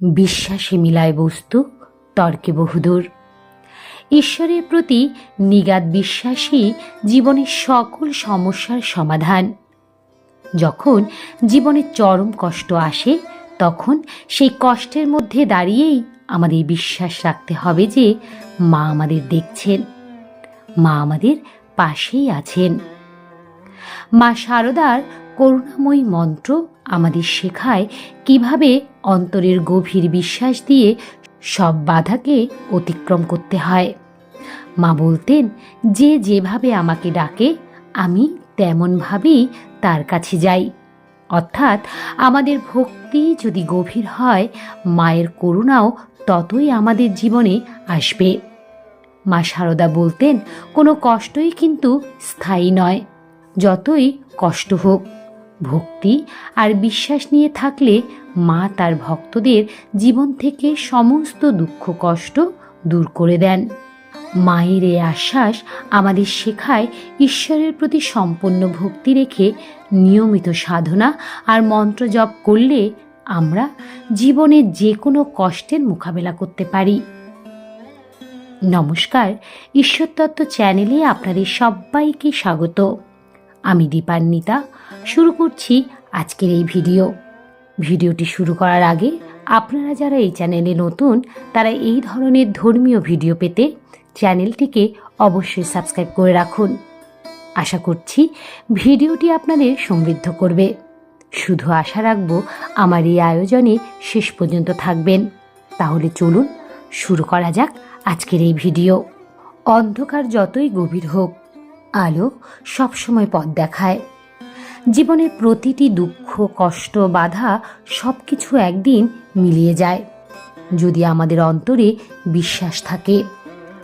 বিশ্বাসে মিলায় বস্তু, তর্কে বহুদূর। ঈশ্বরের প্রতি নিগাদ বিশ্বাসই জীবনের সকল সমস্যার সমাধান। যখন জীবনে চরম কষ্ট আসে, তখন সেই কষ্টের মধ্যে দাঁড়িয়েই আমাদের বিশ্বাস রাখতে হবে যে মা আমাদের দেখছেন, মা আমাদের পাশেই আছেন। মা শারদার করুণাময়ী মন্ত্র আমাদের শেখায় কীভাবে অন্তরের গভীর বিশ্বাস দিয়ে সব বাধাকে অতিক্রম করতে হয়। মা বলতেন, যে যেভাবে আমাকে ডাকে, আমি তেমনভাবেই তার কাছে যাই। অর্থাৎ আমাদের ভক্তি যদি গভীর হয়, মায়ের করুণাও ততই আমাদের জীবনে আসবে। মা শারদা বলতেন, কোনো কষ্টই কিন্তু স্থায়ী নয়, যতই কষ্ট হোক। ভক্তি আর বিশ্বাস নিয়ে থাকলে মা তার ভক্তদের জীবন থেকে সমস্ত দুঃখ, কষ্ট দূর করে দেন। মায়ের এই আশ্বাস আমাদের শেখায় ঈশ্বরের প্রতি সম্পূর্ণ ভক্তি রেখে নিয়মিত সাধনা আর মন্ত্র জপ করলে আমরা জীবনের যে কোনো কষ্টের মোকাবেলা করতে পারি। নমস্কার, ঈশ্বরতত্ত্ব চ্যানেলে আপনাদের সবাইকে স্বাগত। আমি দীপান্বিতা। শুরু করছি আজকের এই ভিডিও। ভিডিওটি শুরু করার আগে আপনারা যারা এই চ্যানেলে নতুন, তারা এই ধরনের ধর্মীয় ভিডিও পেতে চ্যানেলটিকে অবশ্যই সাবস্ক্রাইব করে রাখুন। আশা করছি ভিডিওটি আপনাদের সমৃদ্ধ করবে। শুধু আশা রাখব, আমার এই আয়োজনে শেষ পর্যন্ত থাকবেন। তাহলে চলুন, শুরু করা যাক আজকের এই ভিডিও। অন্ধকার যতই গভীর হোক আলো সবসময় পথ দেখায়। জীবনের প্রতিটি দুঃখ, কষ্ট, বাধা সব কিছু একদিন মিলিয়ে যায়। যদি আমাদের অন্তরে বিশ্বাস থাকে,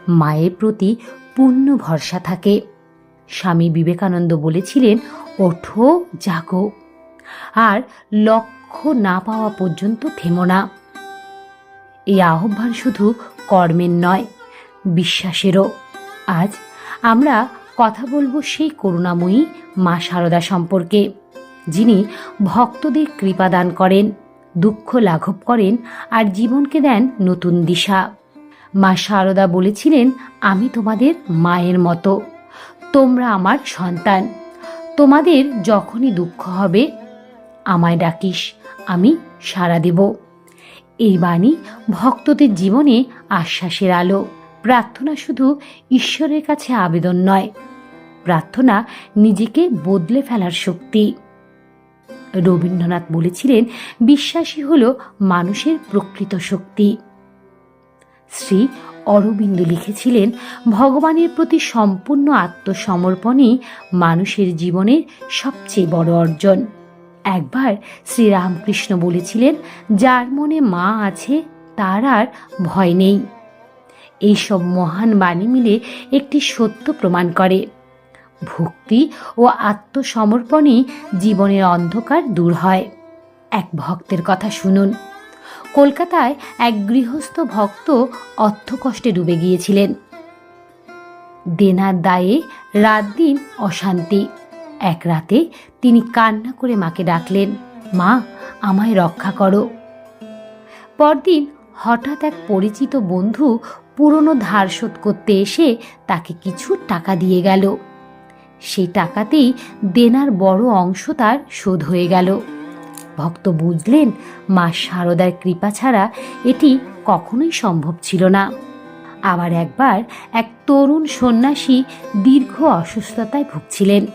মায়ের প্রতি পূর্ণ ভরসা থাকে। স্বামী বিবেকানন্দ বলেছিলেন, ওঠো, জাগো। আর লক্ষ্য না পাওয়া পর্যন্ত থেমো না। এই আহ্বান শুধু কর্মের নয়, বিশ্বাসেরও। আজ আমরা কথা বলব সেই করুণাময়ী মা সারদা সম্পর্কে, যিনি ভক্তদের কৃপা দান করেন, দুঃখ লাঘব করেন আর জীবনকে দেন নতুন দিশা। মা সারদা বলেছিলেন, আমি তোমাদের মায়ের মতো, তোমরা আমার সন্তান। তোমাদের যখনই দুঃখ হবে, আমায় ডাকিস, আমি সাড়া দেব। এই বাণী ভক্তদের জীবনে আশ্বাসের আলো। প্রার্থনা শুধু ঈশ্বরের কাছে আবেদন নয়, প্রার্থনা নিজেকে বদলে ফেলার শক্তি। রবীন্দ্রনাথ বলেছিলেন বিশ্বাসী হল মানুষের প্রকৃত শক্তি। শ্রী অরবিন্দ লিখেছিলেন, ভগবানের প্রতি সম্পূর্ণ আত্মসমর্পণই মানুষের জীবনের সবচেয়ে বড় অর্জন। একবার শ্রীরামকৃষ্ণ বলেছিলেন, যার মনে মা আছে, তার আর ভয় নেই। এইসব মহান বাণী মিলে একটি সত্য প্রমাণ করে। ভক্তি ও আত্মসমর্পণই জীবনের অন্ধকার দূর হয়। এক ভক্তের কথা শুনুন। কলকাতায় এক গৃহস্থ ভক্ত অর্থকষ্টে ডুবে গিয়েছিলেন। দেনার দায়ে রাত দিন অশান্তি। এক রাতে তিনি কান্না করে মাকে ডাকলেন, মা, আমায় রক্ষা করো। পরদিন হঠাৎ এক পরিচিত বন্ধু পুরনো ধার শোধ করতে এসে তাকে কিছু টাকা দিয়ে গেল। সেই টাকাতেই দেনার বড় অংশ তার শোধ হয়ে গেল। ভক্ত বুঝলেন, মা শারদার কৃপা ছাড়া এটি কখনোই সম্ভব ছিল না। আবার একবার এক তরুণ সন্ন্যাসী দীর্ঘ অসুস্থতায় ভুগছিলেন।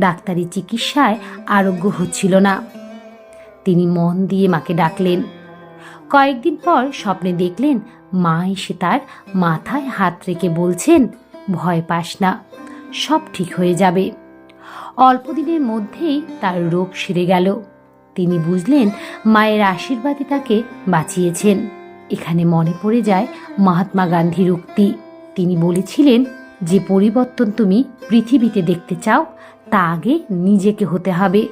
ডাক্তারি চিকিৎসায় আরোগ্য হচ্ছিল না। তিনি মন দিয়ে মাকে ডাকলেন কয়েকদিন পর স্বপ্নে দেখলেন মা এসে তার মাথায় হাত রেখে বলছেন, ভয় পাস না, সব ঠিক হয়ে যাবে। অল্প দিনের মধ্যেই তার রোগ সেরে গেল। তিনি বুঝলেন মায়ের আশীর্বাদে তাকে বাঁচিয়েছেন। এখানে মনে পড়ে যায় মহাত্মা গান্ধীর উক্তি। তিনি বলেছিলেন, যে পরিবর্তন তুমি পৃথিবীতে দেখতে চাও, তা আগে নিজেকে হতে হবে।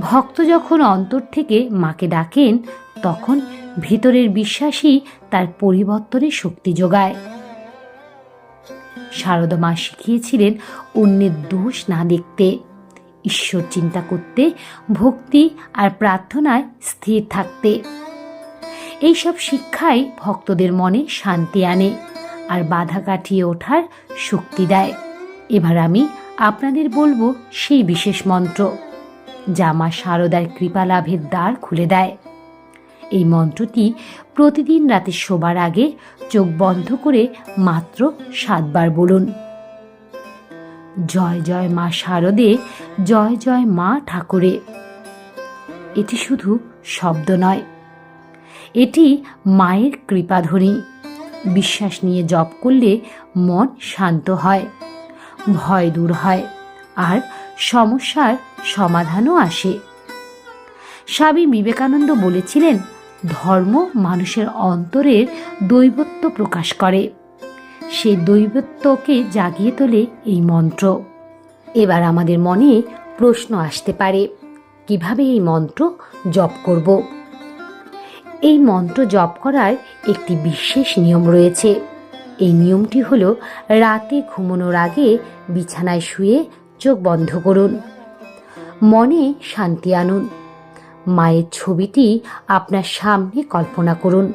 ভক্ত যখন অন্তর থেকে মাকে ডাকেন তখন ভিতরের বিশ্বাসই তার পরিবর্তনের শক্তি যোগায়। শারদা মা শিখিয়েছিলেন অন্যের দোষ না দেখতে। ঈশ্বর চিন্তা করতে, ভক্তি আর প্রার্থনায় স্থির থাকতে। এইসব শিক্ষাই ভক্তদের মনে শান্তি আনে আর বাধা কাটিয়ে ওঠার শক্তি দেয়। এবার আমি আপনাদের বলব সেই বিশেষ মন্ত্র, যা মা শারদার কৃপা লাভের দ্বার খুলে দেয়। এই মন্ত্রটি প্রতিদিন রাতে শোবার আগে চোখ বন্ধ করে মাত্র সাতবার বলুন। জয় জয় মা শারদে, জয় জয় মা ঠাকুরে। এটি শুধু শব্দ নয়, এটি মায়ের কৃপাধ্বনি। বিশ্বাস নিয়ে জপ করলে মন শান্ত হয়, ভয় দূর হয়, আর সমস্যার সমাধানও আসে। স্বামী বিবেকানন্দ বলেছিলেন ধর্ম মানুষের অন্তরের দৈবত্ব প্রকাশ করে। সেই দৈবত্বকে জাগিয়ে তোলে এই মন্ত্র। এবার আমাদের মনে প্রশ্ন আসতে পারে, কীভাবে এই মন্ত্র জপ করব? এই মন্ত্র জপ করার একটি বিশেষ নিয়ম রয়েছে। এই নিয়মটি হলো, রাতে ঘুমানোর আগে বিছানায় শুয়ে চোখ বন্ধ করুন। মনে শান্তি আনুন। মায়ের ছবিটি আপনার সামনে কল্পনা করুন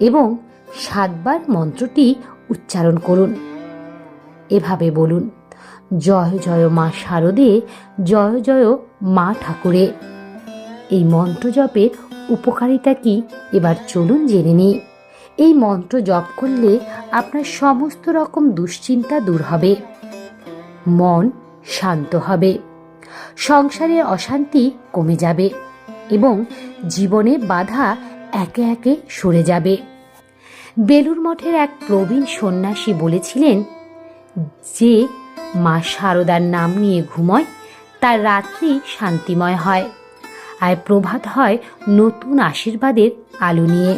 এবং সাতবার মন্ত্রটি উচ্চারণ করুন। এভাবে বলুন, জয় জয় মা শারদে, জয় জয় মা ঠাকুরে। এই মন্ত্র জপের উপকারিতা কি? এবার চলুন জেনে নিই। এই মন্ত্র জপ করলে আপনার সমস্ত রকম দুশ্চিন্তা দূর হবে, মন শান্ত হবে, সংসারের অশান্তি কমে যাবে এবং জীবনে বাধা একে একে সরে যাবে। বেলুর মঠের এক প্রবীণ সন্ন্যাসী বলেছিলেন, যে মা শারদার নাম নিয়ে ঘুমোয়, তার রাত্রি শান্তিময় হয়, আর প্রভাত হয় নতুন আশীর্বাদের আলো নিয়ে।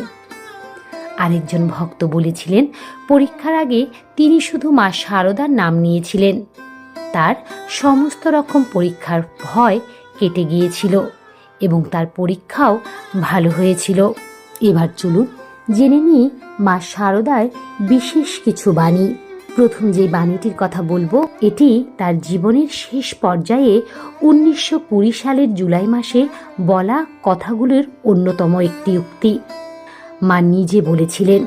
আরেকজন ভক্ত বলেছিলেন, পরীক্ষার আগে তিনি শুধু মা শারদার নাম নিয়েছিলেন, তার সমস্ত রকম পরীক্ষার ভয় কেটে গিয়েছিল। এবং তার পরীক্ষাও ভালো হয়েছিল। এবার চলুন জেনে নিই মা শারদার বিশেষ কিছু বাণী। প্রথম যে বাণীটির কথা বলব, এটি তার জীবনের শেষ পর্যায়ে উনিশশো কুড়ি সালের জুলাই মাসে বলা কথাগুলোর অন্যতম একটি উক্তি। মা নিজে বলেছিলেন,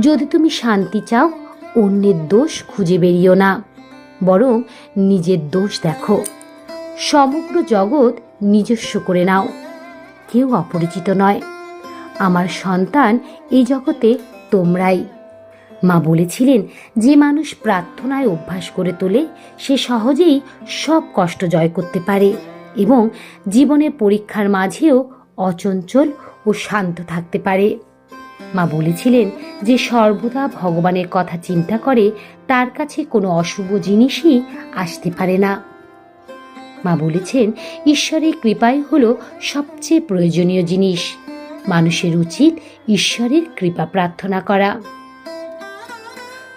যদি তুমি শান্তি চাও, অন্যের দোষ খুঁজে বেরিও না। বরং নিজের দোষ দেখো। সমগ্র জগৎ নিজস্ব করে নাও। কেউ অপরিচিত নয়। আমার সন্তান এই জগতে তোমরাই। মা বলেছিলেন, যে মানুষ প্রার্থনায় অভ্যাস করে তোলে, সে সহজেই সব কষ্ট জয় করতে পারে এবং জীবনের পরীক্ষার মাঝেও অচঞ্চল ও শান্ত থাকতে পারে। মা বলেছিলেন, যে সর্বদা ভগবানের কথা চিন্তা করে, তার কাছে কোনো অশুভ জিনিসই আসতে পারে না। মা বলেছেন, ঈশ্বরের কৃপাই হলো সবচেয়ে প্রয়োজনীয় জিনিস। মানুষের উচিত ঈশ্বরের কৃপা প্রার্থনা করা।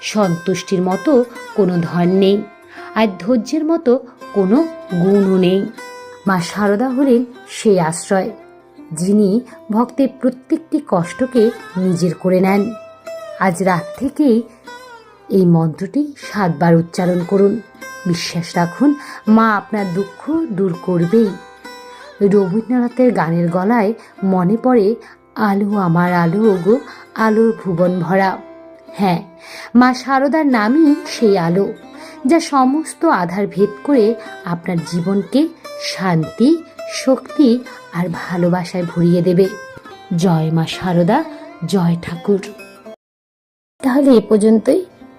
সন্তুষ্টির মতো কোনো ধন নেই, আর ধৈর্যের মতো কোনো গুণও নেই। মা সারদা হলেন সেই আশ্রয়, যিনি ভক্তের প্রত্যেকটি কষ্টকে নিজের করে নেন। আজ রাত থেকেই এই মন্ত্রটি সাতবার উচ্চারণ করুন। বিশ্বাস রাখুন, মা আপনার দুঃখ দূর করবেই। রবীন্দ্রনাথের গানের গলায় মনে পড়ে, আলো আমার আলো ওগো আলোর ভুবন ভরা। হ্যাঁ মা শারদার নামই সেই আলো, যা সমস্ত আধার ভেদ করে আপনার জীবনকে শান্তি, শক্তি আর ভালোবাসায় ভরিয়ে দেবে। জয় মা শারদা জয় ঠাকুর। তাহলে এ পর্যন্তই।